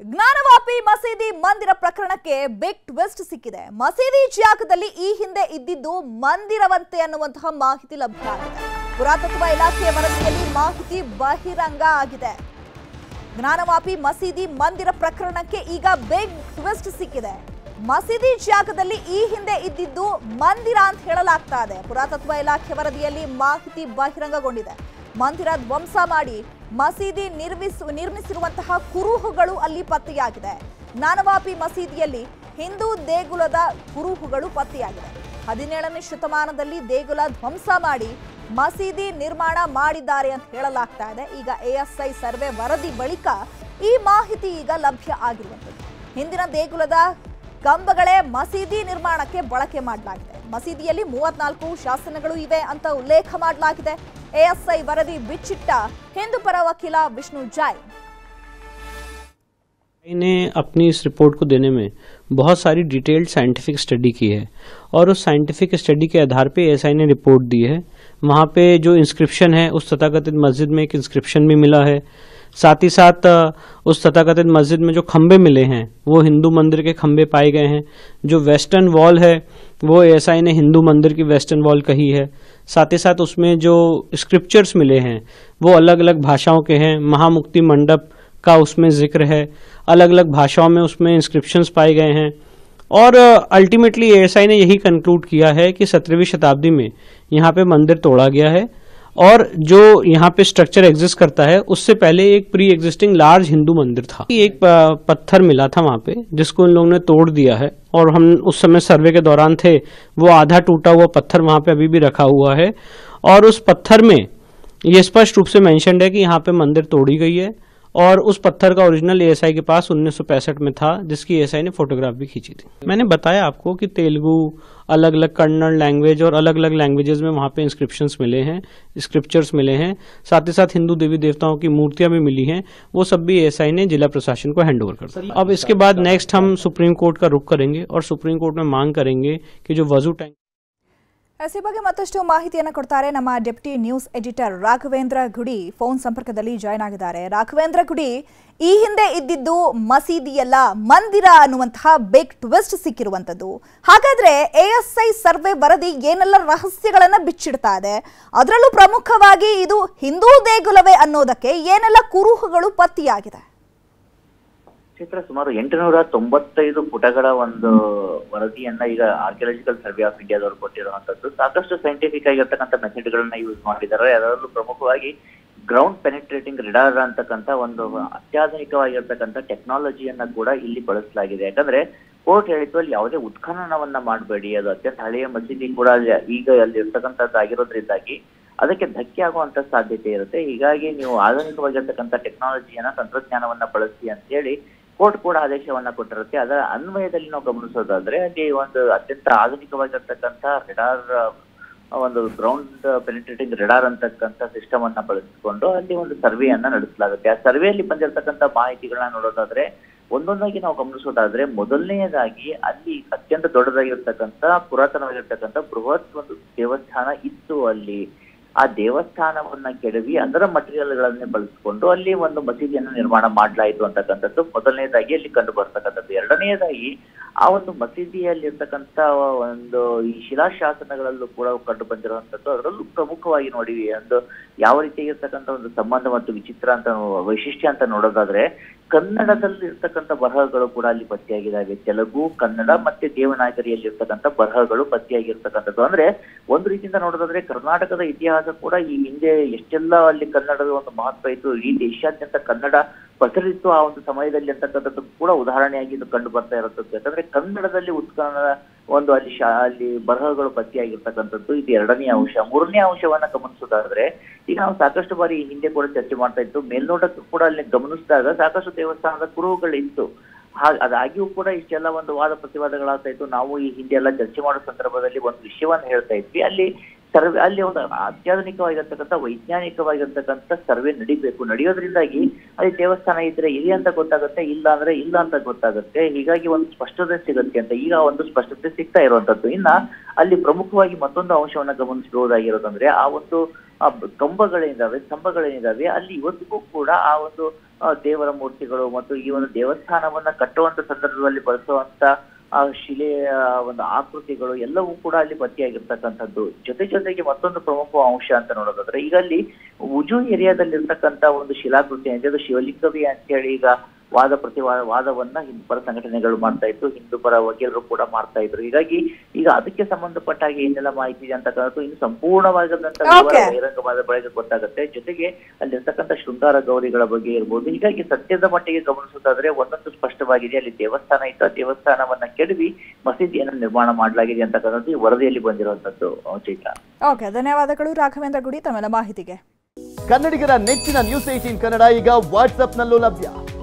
ಜ್ಞಾನವಾಪಿ ಮಸೀದಿ ಮಂದಿರ ಪ್ರಕರಣಕ್ಕೆ ಬಿಗ್ ಟ್ವಿಸ್ಟ್ ಸಿಕ್ಕಿದೆ. ಮಸೀದಿ ಜಾಗದಲ್ಲಿ ಈ ಹಿಂದೆ ಇದ್ದಿದ್ದು ಮಂದಿರವಂತೆ ಅನ್ನುವಂತಹ ಮಾಹಿತಿ ಲಭ್ಯ ಪುರಾತತ್ವ ಇಲಾಖೆಯ ವರದಿಯಲ್ಲಿ ಮಾಹಿತಿ ಬಹಿರಂಗ ಆಗಿದೆ. ಜ್ಞಾನವಾಪಿ ಮಸೀದಿ ಮಂದಿರ ಪ್ರಕರಣಕ್ಕೆ ಈಗ ಬಿಗ್ ಟ್ವಿಸ್ಟ್ ಸಿಕ್ಕಿದೆ. ಮಸೀದಿ ಜಾಗದಲ್ಲಿ ಈ ಹಿಂದೆ ಇದ್ದಿದ್ದು ಮಂದಿರ ಅಂತ ಹೇಳಲಾಗ್ತಾ ಇದೆ. ಪುರಾತತ್ವ ಇಲಾಖೆ ವರದಿಯಲ್ಲಿ ಮಾಹಿತಿ ಬಹಿರಂಗಗೊಂಡಿದೆ. ಮಂದಿರ ಧ್ವಂಸ ಮಾಡಿ ಮಸೀದಿ ನಿರ್ಮಿಸು, ನಿರ್ಮಿಸಿರುವಂತಹ ಕುರುಹುಗಳು ಅಲ್ಲಿ ಪತ್ತೆಯಾಗಿದೆ. ನಾನವಾಪಿ ಮಸೀದಿಯಲ್ಲಿ ಹಿಂದೂ ದೇಗುಲದ ಕುರುಹುಗಳು ಪತ್ತೆಯಾಗಿದೆ. ಹದಿನೇಳನೇ ಶತಮಾನದಲ್ಲಿ ದೇಗುಲ ಧ್ವಂಸ ಮಾಡಿ ಮಸೀದಿ ನಿರ್ಮಾಣ ಮಾಡಿದ್ದಾರೆ ಅಂತ ಹೇಳಲಾಗ್ತಾ ಇದೆ. ಈಗ ಎಎಸ್ಐ ಸರ್ವೆ ವರದಿ ಬಳಿಕ ಈ ಮಾಹಿತಿ ಈಗ ಲಭ್ಯ ಆಗಿರುವಂಥದ್ದು. ಹಿಂದಿನ ದೇಗುಲದ ಕಂಬಗಳೇ ಮಸೀದಿ ನಿರ್ಮಾಣಕ್ಕೆ ಬಳಕೆ ಮಾಡಲಾಗಿದೆ. ಮಸೀದಿಯಲ್ಲಿ ಮೂವತ್ನಾಲ್ಕು ಶಾಸನಗಳು ಇವೆ ಅಂತ ಉಲ್ಲೇಖ ಮಾಡಲಾಗಿದೆ. ಎಎಸ್ಐ ವರದಿ ಬಿಚ್ಚಿಟ್ಟ ಹಿಂದೂ ಪರ ವಕೀಲ ವಿಷ್ಣು ಜೈನ್ ने अपनी इस रिपोर्ट को देने में बहुत सारी डिटेल्ड साइंटिफिक स्टडी की है और उस साइंटिफिक स्टडी के आधार पे एसआई ने रिपोर्ट दी है वहाँ पे जो इंस्क्रिप्शन है उस तथाकथित मस्जिद में एक इंस्क्रिप्शन भी मिला है साथ ही साथ उस तथाकथित मस्जिद में जो खम्बे मिले हैं, वो हिंदू मंदिर के खम्बे पाए गए हैं। जो वेस्टर्न वॉल है, वो एएसआई ने हिंदू मंदिर की वेस्टर्न वॉल कही है। साथ ही साथ उसमें जो स्क्रिप्चर्स मिले हैं, वो अलग अलग भाषाओं के हैं। महामुक्ति मंडप का उसमें ज़िक्र है। अलग अलग भाषाओं में उसमें इंस्क्रिप्शंस पाए गए हैं। और अल्टीमेटली एएसआई ने यही कंक्लूड किया है कि सत्रहवीं शताब्दी में यहाँ पे मंदिर तोड़ा गया है। और जो यहाँ पे स्ट्रक्चर एग्जिस्ट करता है, उससे पहले एक प्री एग्जिस्टिंग लार्ज हिंदू मंदिर था। एक पत्थर मिला था वहाँ पे, जिसको इन लोगों ने तोड़ दिया है, और हम उस समय सर्वे के दौरान थे, वो आधा टूटा हुआ पत्थर वहाँ पे अभी भी रखा हुआ है। और उस पत्थर में ये स्पष्ट रूप से मैंशनड है कि यहाँ पे मंदिर तोड़ी गई है। और उस पत्थर का ओरिजिनल एएसआई के पास 1965 में था, जिसकी एएसआई ने फोटोग्राफ भी खींची थी। मैंने बताया आपको कि तेलुगु अलग अलग कन्नड़ लैंग्वेज और अलग अलग लैंग्वेजेस में वहाँ पे इंस्क्रिप्शंस मिले हैं स्क्रिप्चर्स मिले हैं। साथ ही साथ हिंदू देवी देवताओं की मूर्तियाँ भी मिली हैं, वो सब भी एएसआई ने जिला प्रशासन को हैंड ओवर कर अब इसके बाद नेक्स्ट हम सुप्रीम कोर्ट का रुख करेंगे और सुप्रीम कोर्ट में मांग करेंगे कि जो वज़ू टैंक ಎಸ್ ಬಗ್ಗೆ ಮತ್ತಷ್ಟು ಮಾಹಿತಿಯನ್ನು ಕೊಡ್ತಾರೆ ನಮ್ಮ ಡೆಪ್ಟಿ ನ್ಯೂಸ್ ಎಡಿಟರ್ ರಾಘವೇಂದ್ರ ಗುಡಿ. ಫೋನ್ ಸಂಪರ್ಕದಲ್ಲಿ ಜಾಯ್ನ್ ಆಗಿದ್ದಾರೆ. ರಾಘವೇಂದ್ರ ಗುಡಿ, ಈ ಹಿಂದೆ ಇದ್ದಿದ್ದು ಮಸೀದಿಯಲ್ಲ, ಮಂದಿರ ಅನ್ನುವಂತಹ ಬಿಗ್ ಟ್ವಿಸ್ಟ್ ಸಿಕ್ಕಿರುವಂತದ್ದು ಹಾಗಾದ್ರೆ ಎಎಸ್ಐ ಸರ್ವೆ ವರದಿ ಏನೆಲ್ಲ ರಹಸ್ಯಗಳನ್ನು ಬಿಚ್ಚಿಡ್ತಾ ಇದೆ? ಅದರಲ್ಲೂ ಪ್ರಮುಖವಾಗಿ ಇದು ಹಿಂದೂ ದೇಗುಲವೇ ಅನ್ನೋದಕ್ಕೆ ಏನೆಲ್ಲ ಕುರುಹುಗಳು ಪತ್ತೆಯಾಗಿದೆ? ಚಿತ್ರ ಸುಮಾರು ಎಂಟುನೂರ ತೊಂಬತ್ತೈದು ಪುಟಗಳ ಒಂದು ವರದಿಯನ್ನ ಈಗ ಆರ್ಕಿಯಾಲಜಿಕಲ್ ಸರ್ವೆ ಆಫ್ ಇಂಡಿಯಾದವರು ಕೊಟ್ಟಿರುವಂತದ್ದು ಸಾಕಷ್ಟು ಸೈಂಟಿಫಿಕ್ ಆಗಿರ್ತಕ್ಕಂಥ ಮೆಥಡ್ ಗಳನ್ನ ಯೂಸ್ ಮಾಡಿದ್ದಾರೆ. ಅದರಲ್ಲೂ ಪ್ರಮುಖವಾಗಿ ಗ್ರೌಂಡ್ ಪೆನಿಟ್ರೇಟಿಂಗ್ ರಿಡಾರ್ ಅಂತಕ್ಕಂಥ ಒಂದು ಅತ್ಯಾಧುನಿಕವಾಗಿರ್ತಕ್ಕಂಥ ಟೆಕ್ನಾಲಜಿಯನ್ನ ಕೂಡ ಇಲ್ಲಿ ಬಳಸಲಾಗಿದೆ. ಯಾಕಂದ್ರೆ ಕೋರ್ಟ್ ಹೇಳಿತು ಅಲ್ಲಿ ಯಾವುದೇ ಉತ್ಖನನವನ್ನ ಮಾಡಬೇಡಿ. ಅದು ಅತ್ಯಂತ ಹಳೆಯ ಮಸೀದಿ ಕೂಡ ಈಗ ಅಲ್ಲಿ ಇರ್ತಕ್ಕಂಥದ್ದಾಗಿರೋದ್ರಿಂದಾಗಿ ಅದಕ್ಕೆ ಧಕ್ಕೆ ಆಗುವಂತ ಸಾಧ್ಯತೆ ಇರುತ್ತೆ. ಹೀಗಾಗಿ ನೀವು ಆಧುನಿಕವಾಗಿರ್ತಕ್ಕಂಥ ಟೆಕ್ನಾಲಜಿಯನ್ನ ತಂತ್ರಜ್ಞಾನವನ್ನ ಬಳಸಿ ಅಂತ ಹೇಳಿ ಕೋರ್ಟ್ ಕೂಡ ಆದೇಶವನ್ನ ಕೊಟ್ಟಿರುತ್ತೆ. ಅದರ ಅನ್ವಯದಲ್ಲಿ ನಾವು ಗಮನಿಸೋದಾದ್ರೆ ಅಲ್ಲಿ ಒಂದು ಅತ್ಯಂತ ಆಧುನಿಕವಾಗಿರ್ತಕ್ಕಂಥ ರೆಡಾರ್, ಒಂದು ಗ್ರೌಂಡ್ ಪೆನಿಟ್ರೇಟಿಂಗ್ ರೆಡಾರ್ ಅಂತಕ್ಕಂಥ ಸಿಸ್ಟಮ್ ಅನ್ನ ಬಳಸಿಕೊಂಡು ಅಲ್ಲಿ ಒಂದು ಸರ್ವೆಯನ್ನ ನಡೆಸಲಾಗುತ್ತೆ. ಆ ಸರ್ವೆಯಲ್ಲಿ ಬಂದಿರತಕ್ಕಂಥ ಮಾಹಿತಿಗಳನ್ನ ನೋಡೋದಾದ್ರೆ ಒಂದೊಂದಾಗಿ ನಾವು ಗಮನಿಸೋದಾದ್ರೆ ಮೊದಲನೆಯದಾಗಿ ಅಲ್ಲಿ ಅತ್ಯಂತ ದೊಡ್ಡದಾಗಿರ್ತಕ್ಕಂಥ ಪುರಾತನವಾಗಿರ್ತಕ್ಕಂಥ ಬೃಹತ್ ಒಂದು ದೇವಸ್ಥಾನ ಇತ್ತು ಅಲ್ಲಿ. ಆ ದೇವಸ್ಥಾನವನ್ನ ಕೆಡವಿ ಅದರ ಮಟೀರಿಯಲ್ ಗಳನ್ನೇ ಬಳಸಿಕೊಂಡು ಅಲ್ಲಿ ಒಂದು ಮಸೀದಿಯನ್ನು ನಿರ್ಮಾಣ ಮಾಡಲಾಯಿತು ಅಂತಕ್ಕಂಥದ್ದು. ಮೊದಲನೇದಾಗಿ ಅಲ್ಲಿ ಕಂಡು ಬರ್ತಕ್ಕಂಥದ್ದು. ಎರಡನೆಯದಾಗಿ ಆ ಒಂದು ಮಸೀದಿಯಲ್ಲಿರ್ತಕ್ಕಂಥ ಒಂದು ಈ ಶಿಲಾಶಾಸನಗಳಲ್ಲೂ ಕೂಡ ಕಂಡು ಬಂದಿರುವಂತದ್ದು ಅದರಲ್ಲೂ ಪ್ರಮುಖವಾಗಿ ನೋಡಿವಿ ಒಂದು ಯಾವ ರೀತಿಯಾಗಿರ್ತಕ್ಕಂಥ ಒಂದು ಸಂಬಂಧ ಮತ್ತು ವಿಚಿತ್ರ ಅಂತ, ವೈಶಿಷ್ಟ್ಯ ಅಂತ ನೋಡೋದಾದ್ರೆ ಕನ್ನಡದಲ್ಲಿ ಇರ್ತಕ್ಕಂಥ ಬರಹಗಳು ಕೂಡ ಅಲ್ಲಿ ಪತ್ತೆಯಾಗಿದ್ದಾವೆ. ತೆಲುಗು, ಕನ್ನಡ ಮತ್ತೆ ದೇವನಾಗರಿಯಲ್ಲಿ ಇರ್ತಕ್ಕಂಥ ಬರಹಗಳು ಪತ್ತೆಯಾಗಿರ್ತಕ್ಕಂಥದ್ದು. ಅಂದ್ರೆ ಒಂದು ರೀತಿಯಿಂದ ನೋಡೋದಾದ್ರೆ ಕರ್ನಾಟಕದ ಇತಿಹಾಸ ಕೂಡ ಈ ಹಿಂದೆ ಎಷ್ಟೆಲ್ಲ ಅಲ್ಲಿ ಕನ್ನಡದ ಒಂದು ಮಹತ್ವ ಇತ್ತು. ಇಡೀ ದೇಶಾದ್ಯಂತ ಕನ್ನಡ ಪಸರಿತ್ತು ಆ ಒಂದು ಸಮಯದಲ್ಲಿ ಅಂತಕ್ಕಂಥದ್ದು ಕೂಡ ಉದಾಹರಣೆಯಾಗಿ ಇದು ಕಂಡು ಬರ್ತಾ ಇರತ್ತದ್ದು ಯಾಕಂದ್ರೆ ಕನ್ನಡದಲ್ಲಿ ಉತ್ಖನನ ಒಂದು ಅಲ್ಲಿ ಶಾ, ಅಲ್ಲಿ ಬರಹಗಳು ಪತ್ತೆಯಾಗಿರ್ತಕ್ಕಂಥದ್ದು ಇದು ಎರಡನೇ ಅಂಶ. ಮೂರನೇ ಅಂಶವನ್ನ ಗಮನಿಸೋದಾದ್ರೆ ಈಗ ನಾವು ಸಾಕಷ್ಟು ಬಾರಿ ಹಿಂದೆ ಕೂಡ ಚರ್ಚೆ ಮಾಡ್ತಾ ಇತ್ತು. ಮೇಲ್ನೋಟಕ್ಕೂ ಕೂಡ ಅಲ್ಲಿ ಗಮನಿಸಿದಾಗ ಸಾಕಷ್ಟು ದೇವಸ್ಥಾನದ ಕುರುಹುಗಳಿತ್ತು ಹಾ- ಅದಾಗಿಯೂ ಕೂಡ ಇಷ್ಟೆಲ್ಲ ಒಂದು ವಾದ ಪ್ರತಿವಾದಗಳಾಗ್ತಾ ಇತ್ತು. ನಾವು ಈ ಹಿಂದೆ ಎಲ್ಲ ಚರ್ಚೆ ಮಾಡೋ ಸಂದರ್ಭದಲ್ಲಿ ಒಂದು ವಿಷಯವನ್ನು ಹೇಳ್ತಾ ಇದ್ವಿ. ಅಲ್ಲಿ ಸರ್ವೆ, ಅಲ್ಲಿ ಒಂದು ಅತ್ಯಾಧುನಿಕವಾಗಿರ್ತಕ್ಕಂಥ, ವೈಜ್ಞಾನಿಕವಾಗಿರ್ತಕ್ಕಂಥ ಸರ್ವೆ ನಡಿಬೇಕು. ನಡೆಯೋದ್ರಿಂದಾಗಿ ಅಲ್ಲಿ ದೇವಸ್ಥಾನ ಇದ್ರೆ ಇದೆ ಅಂತ ಗೊತ್ತಾಗುತ್ತೆ, ಇಲ್ಲ ಅಂದ್ರೆ ಇಲ್ಲ ಅಂತ ಗೊತ್ತಾಗುತ್ತೆ. ಹೀಗಾಗಿ ಒಂದು ಸ್ಪಷ್ಟತೆ ಸಿಗುತ್ತೆ ಅಂತ. ಈಗ ಒಂದು ಸ್ಪಷ್ಟತೆ ಸಿಗ್ತಾ ಇರುವಂತದ್ದು ಇನ್ನ ಅಲ್ಲಿ ಪ್ರಮುಖವಾಗಿ ಮತ್ತೊಂದು ಅಂಶವನ್ನ ಗಮನಿಸಬಹುದಾಗಿರೋದಂದ್ರೆ, ಆ ಒಂದು ಕಂಬಗಳೇನಿದಾವೆ ಸ್ತಂಭಗಳೇನಿದಾವೆ ಅಲ್ಲಿ ಇವತ್ತಿಗೂ ಕೂಡ ಆ ಒಂದು ದೇವರ ಮೂರ್ತಿಗಳು ಮತ್ತು ಈ ಒಂದು ದೇವಸ್ಥಾನವನ್ನ ಕಟ್ಟುವಂತ ಸಂದರ್ಭದಲ್ಲಿ ಬಳಸುವಂತ ಆ ಶಿಲೆಯ ಒಂದು ಆಕೃತಿಗಳು ಎಲ್ಲವೂ ಕೂಡ ಅಲ್ಲಿ ಪತ್ತೆಯಾಗಿರ್ತಕ್ಕಂಥದ್ದು. ಜೊತೆ ಜೊತೆಗೆ ಮತ್ತೊಂದು ಪ್ರಮುಖ ಅಂಶ ಅಂತ ನೋಡೋದಾದ್ರೆ, ಈಗ ಅಲ್ಲಿ ಉಜು ಏರಿಯಾದಲ್ಲಿರ್ತಕ್ಕಂಥ ಒಂದು ಶಿಲಾಕೃತಿ ಏನಿದೆ ಅದು ಶಿವಲಿಂಗವೇ ಅಂತ ಹೇಳಿ ಈಗ ವಾದ ಪ್ರತಿವಾದ ವಾದವನ್ನ ಹಿಂದೂ ಪರ ಸಂಘಟನೆಗಳು ಮಾಡ್ತಾ ಇತ್ತು ಹಿಂದೂ ಪರ ವಕೀಲರು ಕೂಡ ಮಾಡ್ತಾ ಇದ್ರು. ಹೀಗಾಗಿ ಈಗ ಅದಕ್ಕೆ ಸಂಬಂಧಪಟ್ಟ ಹಾಗೆ ಏನೆಲ್ಲ ಮಾಹಿತಿ ಇದೆ ಅಂತಕ್ಕಂಥದ್ದು ಇನ್ನು ಸಂಪೂರ್ಣವಾದಂತ. ಬಹಿರಂಗವಾದ ಬಳಿಕ ಗೊತ್ತಾಗುತ್ತೆ. ಜೊತೆಗೆ ಅಲ್ಲಿರ್ತಕ್ಕಂಥ ಶೃಂಗಾರ ಗೌರಿಗಳ ಬಗ್ಗೆ ಇರ್ಬೋದು. ಹೀಗಾಗಿ ಸತ್ಯದ ಮಟ್ಟಿಗೆ ಗಮನಿಸೋದಾದ್ರೆ ಒಂದೊಂದು ಸ್ಪಷ್ಟವಾಗಿದೆ. ಅಲ್ಲಿ ದೇವಸ್ಥಾನ ಇತ್ತು. ಆ ದೇವಸ್ಥಾನವನ್ನ ಕೆಡವಿ ಮಸೀದಿಯನ್ನು ನಿರ್ಮಾಣ ಮಾಡಲಾಗಿದೆ ಅಂತಕ್ಕಂಥದ್ದು ಈ ವರದಿಯಲ್ಲಿ ಬಂದಿರುವಂತದ್ದು ಚೈತ್ರ. ಓಕೆ ಧನ್ಯವಾದಗಳು ರಾಘವೇಂದ್ರ ಗುಡಿ ತಮ್ಮೆಲ್ಲ ಮಾಹಿತಿಗೆ. ಕನ್ನಡಿಗರ ನೆಚ್ಚಿನ ನ್ಯೂಸ್ ಏಟೀನ್ ಕನ್ನಡ ಈಗ ವಾಟ್ಸ್ಆಪ್ನಲ್ಲೂ ಲಭ್ಯ.